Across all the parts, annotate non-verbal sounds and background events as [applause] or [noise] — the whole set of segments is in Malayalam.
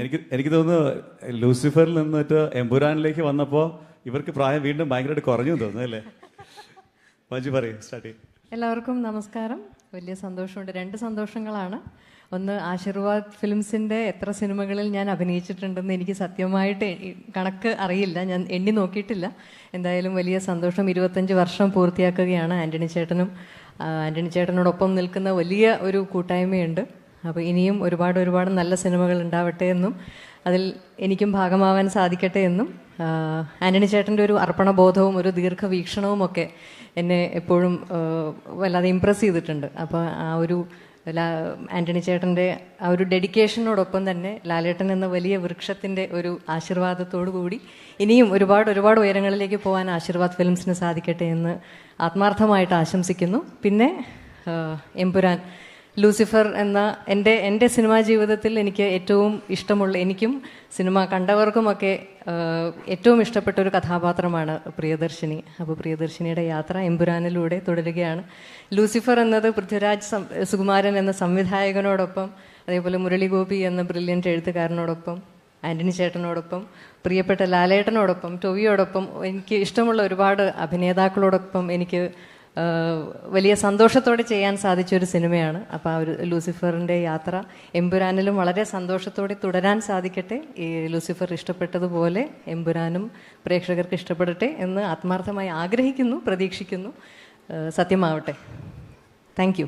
എനിക്ക് എനിക്ക് തോന്നുന്നു ലൂസിഫറിൽ നിന്നിട്ട് എംബുരാനിലേക്ക് വന്നപ്പോൾ ഇവർക്ക് പ്രായം വീണ്ടും ഭയങ്കരമായിട്ട് കുറഞ്ഞു തോന്നുന്നു അല്ലേ? മഞ്ജു പറയും സ്റ്റാർട്ട് ചെയ്യും. എല്ലാവർക്കും നമസ്കാരം. വലിയ സന്തോഷമുണ്ട്. രണ്ട് സന്തോഷങ്ങളാണ്. ഒന്ന് ആശീർവാദ് ഫിലിംസിന്റെ എത്ര സിനിമകളിൽ ഞാൻ അഭിനയിച്ചിട്ടുണ്ടെന്ന് എനിക്ക് സത്യമായിട്ട് കണക്ക് അറിയില്ല. ഞാൻ എണ്ണി നോക്കിയിട്ടില്ല. എന്തായാലും വലിയ സന്തോഷം. ഇരുപത്തഞ്ച് വർഷം പൂർത്തിയാക്കുകയാണ് ആന്റണി ചേട്ടനും. ആന്റണി ചേട്ടനോടൊപ്പം നിൽക്കുന്ന വലിയ ഒരു കൂട്ടായ്മയുണ്ട്. അപ്പോൾ ഇനിയും ഒരുപാട് ഒരുപാട് നല്ല സിനിമകൾ ഉണ്ടാവട്ടെ എന്നും അതിൽ എനിക്കും ഭാഗമാവാൻ സാധിക്കട്ടെ എന്നും ആന്റണി ചേട്ടന്റെ ഒരു അർപ്പണബോധവും ഒരു ദീർഘവീക്ഷണവും ഒക്കെ എന്നെ എപ്പോഴും വല്ലാതെ ഇമ്പ്രസ് ചെയ്തിട്ടുണ്ട്. അപ്പോൾ ആ ഒരു ആന്റണി ചേട്ടന്റെ ആ ഒരു ഡെഡിക്കേഷനോടൊപ്പം തന്നെ ലാലേട്ടൻ എന്ന വലിയ വൃക്ഷത്തിന്റെ ഒരു ആശീർവാദത്തോടു കൂടി ഇനിയും ഒരുപാട് ഒരുപാട് ഉയരങ്ങളിലേക്ക് പോകാൻ ആശീർവാദ് ഫിലിംസിന് സാധിക്കട്ടെ എന്ന് ആത്മാർത്ഥമായിട്ട് ആശംസിക്കുന്നു. പിന്നെ എംപുരാൻ ലൂസിഫർ എന്ന എന്റെ എന്റെ സിനിമാ ജീവിതത്തിൽ എനിക്ക് ഏറ്റവും ഇഷ്ടമുള്ള എനിക്കും സിനിമ കണ്ടവർക്കുമൊക്കെ ഏറ്റവും ഇഷ്ടപ്പെട്ട ഒരു കഥാപാത്രമാണ് പ്രിയദർശിനി. അപ്പോൾ പ്രിയദർശിനിയുടെ യാത്ര എമ്പുരാനിലൂടെ തുടരുകയാണ്. ലൂസിഫർ എന്നത് പൃഥ്വിരാജ് സുകുമാരൻ എന്ന സംവിധായകനോടൊപ്പം അതേപോലെ മുരളി ഗോപി എന്ന ബ്രില്യന്റ് എഴുത്തുകാരനോടൊപ്പം ആന്റണി ചേട്ടനോടൊപ്പം പ്രിയപ്പെട്ട ലാലേട്ടനോടൊപ്പം ടൊവിയോടൊപ്പം എനിക്ക് ഇഷ്ടമുള്ള ഒരുപാട് അഭിനേതാക്കളോടൊപ്പം എനിക്ക് വലിയ സന്തോഷത്തോടെ ചെയ്യാൻ സാധിച്ച ഒരു സിനിമയാണ്. അപ്പോൾ ആ ഒരു ലൂസിഫറിന്റെ യാത്ര എമ്പുരാനിലും വളരെ സന്തോഷത്തോടെ തുടരാൻ സാധിക്കട്ടെ. ഈ ലൂസിഫർ ഇഷ്ടപ്പെട്ടതുപോലെ എമ്പുരാനും പ്രേക്ഷകർക്ക് ഇഷ്ടപ്പെടട്ടെ എന്ന് ആത്മാർത്ഥമായി ആഗ്രഹിക്കുന്നു പ്രതീക്ഷിക്കുന്നു. സത്യമാവട്ടെ. താങ്ക് യു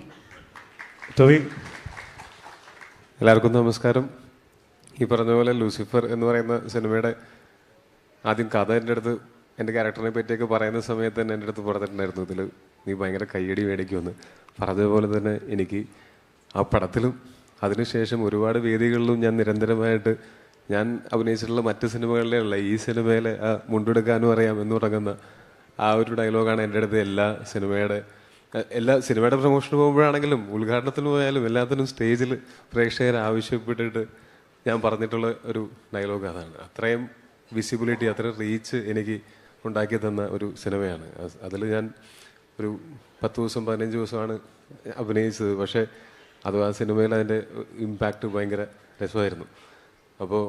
എല്ലാവർക്കും നമസ്കാരം. ഈ പറഞ്ഞ പോലെ ലൂസിഫർ എന്ന് പറയുന്ന സിനിമയുടെ ആദ്യം കഥ എന്റെ അടുത്ത് എന്റെ ക്യാരക്ടറിനെ പറ്റിയൊക്കെ പറയുന്ന സമയത്ത് തന്നെ എന്റെ അടുത്ത് പറഞ്ഞിട്ടുണ്ടായിരുന്നു ഇതിൽ നീ ഭയങ്കര കയ്യടി മേടിക്കുമെന്ന്. പറഞ്ഞതുപോലെ തന്നെ എനിക്ക് ആ പടത്തിലും അതിനുശേഷം ഒരുപാട് വേദികളിലും ഞാൻ നിരന്തരമായിട്ട് ഞാൻ അഭിനയിച്ചിട്ടുള്ള മറ്റ് സിനിമകളിലുള്ള ഈ സിനിമയിലെ ആ മുണ്ടെടുക്കാനും അറിയാം എന്ന് തുടങ്ങുന്ന ആ ഒരു ഡയലോഗാണ് എന്റെ അടുത്ത് എല്ലാ സിനിമയുടെ എല്ലാ സിനിമയുടെ പ്രൊമോഷന് പോകുമ്പോഴാണെങ്കിലും ഉദ്ഘാടനത്തിന് പോയാലും എല്ലാത്തിനും സ്റ്റേജിൽ പ്രേക്ഷകർ ആവശ്യപ്പെട്ടിട്ട് ഞാൻ പറഞ്ഞിട്ടുള്ള ഒരു ഡയലോഗ് അതാണ് അത്രയും വിസിബിലിറ്റി അത്രയും റീച്ച് എനിക്ക് ഉണ്ടാക്കി തന്ന ഒരു സിനിമയാണ്. അതിൽ ഞാൻ ഒരു പത്ത് ദിവസം പതിനഞ്ച് ദിവസമാണ് അഭിനയിച്ചത്. പക്ഷേ അത് ആ സിനിമയിൽ അതിന്റെ ഇമ്പാക്റ്റ് ഭയങ്കര രസമായിരുന്നു. അപ്പോൾ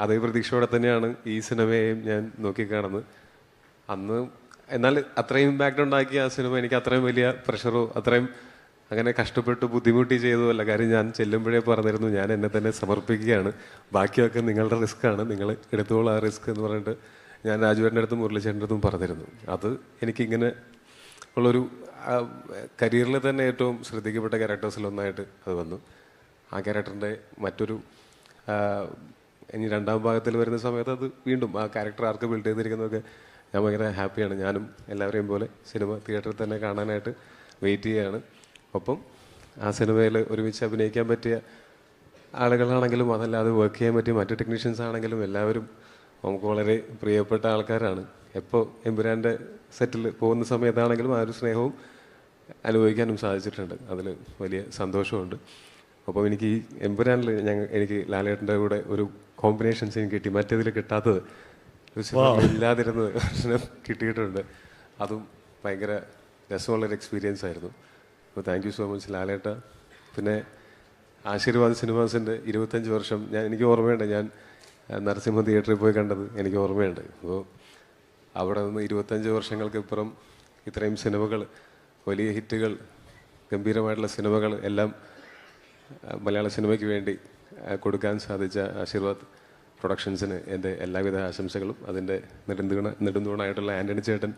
അതേ പ്രതീക്ഷയോടെ തന്നെയാണ് ഈ സിനിമയെയും ഞാൻ നോക്കിക്കാണുന്നത്. അന്ന് എന്നാൽ അത്രയും ഇമ്പാക്റ്റ് ഉണ്ടാക്കിയ ആ സിനിമ എനിക്ക് അത്രയും വലിയ പ്രഷറോ അത്രയും അങ്ങനെ കഷ്ടപ്പെട്ട് ബുദ്ധിമുട്ടി ചെയ്തതല്ല കാര്യം ഞാൻ ചെല്ലുമ്പോഴേ പറഞ്ഞിരുന്നു ഞാൻ എന്നെ തന്നെ സമർപ്പിക്കുകയാണ്. ബാക്കിയൊക്കെ നിങ്ങളുടെ റിസ്ക്കാണ് നിങ്ങൾ എടുത്തോളൂ ആ റിസ്ക് എന്ന് പറഞ്ഞിട്ട് ഞാൻ രാജുവേട്ടന്റെ അടുത്തും മുരളിച്ചേട്ടന്റെ അടുത്തും പറഞ്ഞിരുന്നു. അത് എനിക്കിങ്ങനെ ഉള്ളൊരു കരിയറിൽ തന്നെ ഏറ്റവും ശ്രദ്ധിക്കപ്പെട്ട ക്യാരക്ടേഴ്സിൽ ഒന്നായിട്ട് അത് വന്നു. ആ ക്യാരക്ടറിന്റെ മറ്റൊരു ഇനി രണ്ടാം ഭാഗത്തിൽ വരുന്ന സമയത്ത് അത് വീണ്ടും ആ ക്യാരക്ടർ ആർക്ക് ബിൽഡ് ചെയ്തിരിക്കുന്നതൊക്കെ ഞാൻ ഭയങ്കര ഹാപ്പിയാണ്. ഞാനും എല്ലാവരെയും പോലെ സിനിമ തിയേറ്ററിൽ തന്നെ കാണാനായിട്ട് വെയിറ്റ് ചെയ്യുകയാണ് ഒപ്പം ആ സിനിമയിൽ ഒരുമിച്ച് അഭിനയിക്കാൻ പറ്റിയ ആളുകളാണെങ്കിലും അതല്ലാതെ വർക്ക് ചെയ്യാൻ പറ്റിയ മറ്റു ടെക്നീഷ്യൻസ് ആണെങ്കിലും എല്ലാവരും നമുക്ക് വളരെ പ്രിയപ്പെട്ട ആൾക്കാരാണ്. എപ്പോൾ എമ്പുരാന്റെ സെറ്റിൽ പോകുന്ന സമയത്താണെങ്കിലും ആ ഒരു സ്നേഹവും അനുഭവിക്കാനും സാധിച്ചിട്ടുണ്ട്. അതിൽ വലിയ സന്തോഷമുണ്ട്. അപ്പം എനിക്ക് ഈ എമ്പുരാനിൽ ഞങ്ങൾ എനിക്ക് ലാലേട്ടന്റെ കൂടെ ഒരു കോമ്പിനേഷൻസ് എനിക്ക് കിട്ടി. മറ്റേതിൽ കിട്ടാത്തത് ഇല്ലാതിരുന്നത് കിട്ടിയിട്ടുണ്ട്. അതും ഭയങ്കര രസമുള്ളൊരു എക്സ്പീരിയൻസ് ആയിരുന്നു. അപ്പോൾ താങ്ക് യു സോ മച്ച് ലാലേട്ട. പിന്നെ ആശീർവാദ് സിനിമാസിന്റെ ഇരുപത്തഞ്ച് വർഷം ഞാൻ എനിക്ക് ഓർമ്മയുണ്ട്. ഞാൻ നരസിംഹ തിയേറ്ററിൽ പോയി കണ്ടത് എനിക്ക് ഓർമ്മയുണ്ട്. അപ്പോൾ അവിടെ നിന്ന് ഇരുപത്തഞ്ച് വർഷങ്ങൾക്ക് ഇപ്പുറം ഇത്രയും സിനിമകൾ വലിയ ഹിറ്റുകൾ ഗംഭീരമായിട്ടുള്ള സിനിമകൾ എല്ലാം മലയാള സിനിമയ്ക്ക് വേണ്ടി കൊടുക്കാൻ സാധിച്ച ആശീർവാദ് പ്രൊഡക്ഷൻസിന് എന്റെ എല്ലാവിധ ആശംസകളും. അതിന്റെ നെടുന്തൂണ നെടുന്തൂണായിട്ടുള്ള ആന്റണി ചേട്ടൻ.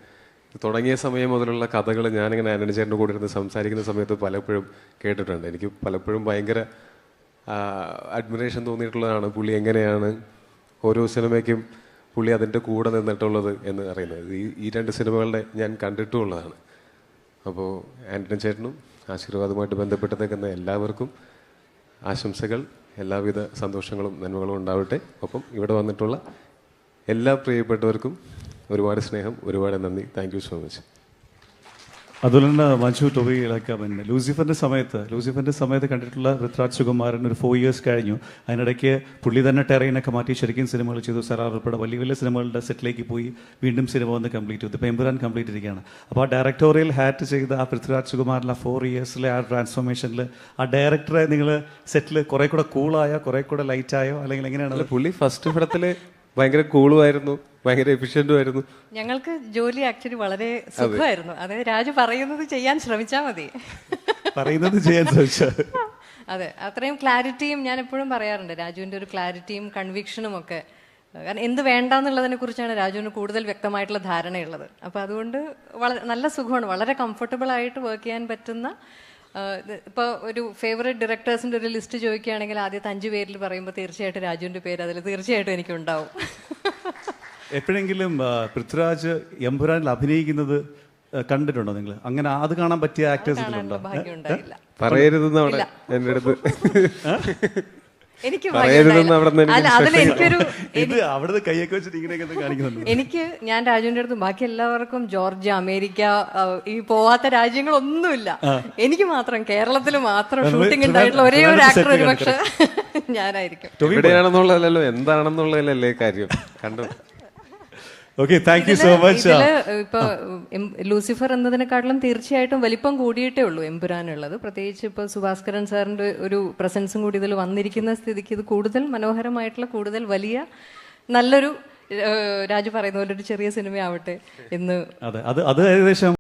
തുടങ്ങിയ സമയം മുതലുള്ള കഥകൾ ഞാനിങ്ങനെ ആന്റണി ചേട്ടന്റെ കൂടെ ഇരുന്ന് സംസാരിക്കുന്ന സമയത്ത് പലപ്പോഴും കേട്ടിട്ടുണ്ട്. എനിക്ക് പലപ്പോഴും ഭയങ്കര അഡ്മിറേഷൻ തോന്നിയിട്ടുള്ളതാണ്. പുള്ളി എങ്ങനെയാണ് ഓരോ സിനിമയ്ക്കും പുള്ളി അതിന്റെ കൂടെ നിന്നിട്ടുള്ളത് എന്ന് അറിയുന്നത് ഈ ഈ രണ്ട് സിനിമകളുടെ ഞാൻ കണ്ടിട്ടുള്ളതാണ്. അപ്പോൾ ആന്റണി ചേട്ടനും ആശീർവാദവുമായിട്ട് ബന്ധപ്പെട്ട് നിൽക്കുന്ന എല്ലാവർക്കും ആശംസകൾ എല്ലാവിധ സന്തോഷങ്ങളും നന്മകളും ഉണ്ടാവട്ടെ. ഒപ്പം ഇവിടെ വന്നിട്ടുള്ള എല്ലാ പ്രിയപ്പെട്ടവർക്കും ഒരുപാട് സ്നേഹം ഒരുപാട് നന്ദി. Thank so much. അതുപോലെ തന്നെ മഞ്ജു ടൊബിയിലൊക്കെ പിന്നെ ലൂസിഫറിന്റെ സമയത്ത് ലൂസിഫറിന്റെ സമയത്ത് കണ്ടിട്ടുള്ള ഋത്രാജ് സുകുമാരൻ ഒരു ഫോർ ഇയേഴ്സ് കഴിഞ്ഞു. അതിനിടയ്ക്ക് പുള്ളി തന്നെ ടെറൈനൊക്കെ മാറ്റി ശരിക്കും സിനിമകൾ ചെയ്തു. സറാർ ഉൾപ്പെടെ വലിയ വലിയ സിനിമകളുടെ സെറ്റിലേക്ക് പോയി. വീണ്ടും സിനിമ വന്ന് കംപ്ലീറ്റ് ചെയ്തു. ഇപ്പോൾ എമ്പുരാൻ കംപ്ലീറ്റ് ഇരിക്കുകയാണ്. അപ്പോൾ ആ ഡയറക്ടോറിയൽ ഹാറ്റ് ചെയ്ത ആ പൃഥ്വിരാജ് സുകുമാരൻ ആ ഫോർ ഇയേഴ്സിലെ ആ ട്രാൻസ്ഫോർമേഷനിൽ ആ ഡയറക്ടറെ നിങ്ങൾ സെറ്റിൽ കുറെ കൂടെ കൂളായോ കുറെ കൂടെ ലൈറ്റായോ അല്ലെങ്കിൽ എങ്ങനെയാണ്? പുള്ളി ഫസ്റ്റ് പടത്തിൽ ഭയങ്കര കൂളുമായിരുന്നു ഭയങ്കര എഫിഷ്യന്റും ആയിരുന്നു ഞങ്ങൾക്ക് ജോലി ആക്ച്വലി വളരെ സുഖമായിരുന്നു. അതായത് രാജു പറയുന്നത് ചെയ്യാൻ ശ്രമിച്ചാൽ മതി. പറയുന്നത് ചെയ്യാൻ ശ്രമിച്ചാൽ [laughs] അതെ അത്രയും ക്ലാരിറ്റിയും ഞാൻ എപ്പോഴും പറയാറുണ്ട്. രാജുവിന്റെ ഒരു ക്ലാരിറ്റിയും കൺവിക്ഷനും ഒക്കെ. കാരണം എന്ത് വേണ്ടെന്നുള്ളതിനെ കുറിച്ചാണ് രാജുവിന് കൂടുതൽ വ്യക്തമായിട്ടുള്ള ധാരണയുള്ളത്. അപ്പോൾ അതുകൊണ്ട് വളരെ നല്ല സുഖമാണ്. വളരെ കംഫർട്ടബിൾ ആയിട്ട് വർക്ക് ചെയ്യാൻ പറ്റുന്ന ഇപ്പോൾ ഒരു ഫേവറേറ്റ് ഡയറക്ടേഴ്സിന്റെ ഒരു ലിസ്റ്റ് ചോദിക്കുകയാണെങ്കിൽ ആദ്യത്തെ അഞ്ച് പേരിൽ പറയുമ്പോൾ തീർച്ചയായിട്ടും രാജുവിന്റെ പേര്. അതിൽ തീർച്ചയായിട്ടും എനിക്കുണ്ടാവും. എപ്പോഴെങ്കിലും പൃഥ്വിരാജ് എംപുരാനിൽ അഭിനയിക്കുന്നത് കണ്ടിട്ടുണ്ടോ നിങ്ങൾ? അങ്ങനെ അത് കാണാൻ പറ്റിയ ആക്ടേഴ്സ് ഇതിലുണ്ടോ? ഭാഗ്യം ഉണ്ടായില്ല പറയരുതെന്ന് അവിടെ എന്റെ അടുത്ത്. [laughs] [laughs] എനിക്ക് അല്ല അതിൽ എനിക്കൊരു എനിക്ക് ഞാൻ രാജുവിന്റെ അടുത്ത് ബാക്കി എല്ലാവർക്കും ജോർജിയ അമേരിക്ക ഈ പോവാത്ത രാജ്യങ്ങളൊന്നുമില്ല. എനിക്ക് മാത്രം കേരളത്തിൽ മാത്രം ഷൂട്ടിംഗ് ഉണ്ടായിട്ടുള്ള ഒരേ ഒരു ആക്ടർ ഒരു പക്ഷെ [laughs] ഞാനായിരിക്കും. എവിടെയാണെന്നുള്ളതല്ലോ എന്താണെന്നുള്ളതല്ലേ കാര്യം. കണ്ടു? Okay thank you so much ഇപ്പൊ ലൂസിഫർ എന്നതിനെക്കാട്ടിലും തീർച്ചയായിട്ടും വലിപ്പം കൂടിയിട്ടേ ഉള്ളൂ എമ്പുരാനുള്ളത്. പ്രത്യേകിച്ച് ഇപ്പൊ സുഭാസ്കരൻ സാറിന്റെ ഒരു പ്രസൻസും കൂടി ഇതിൽ വന്നിരിക്കുന്ന സ്ഥിതിക്ക് ഇത് കൂടുതൽ മനോഹരമായിട്ടുള്ള കൂടുതൽ വലിയ നല്ലൊരു രാജു പറയുന്ന പോലെ ഒരു ചെറിയ സിനിമയാവട്ടെ എന്ന് അതെ അത് അത് ഏകദേശം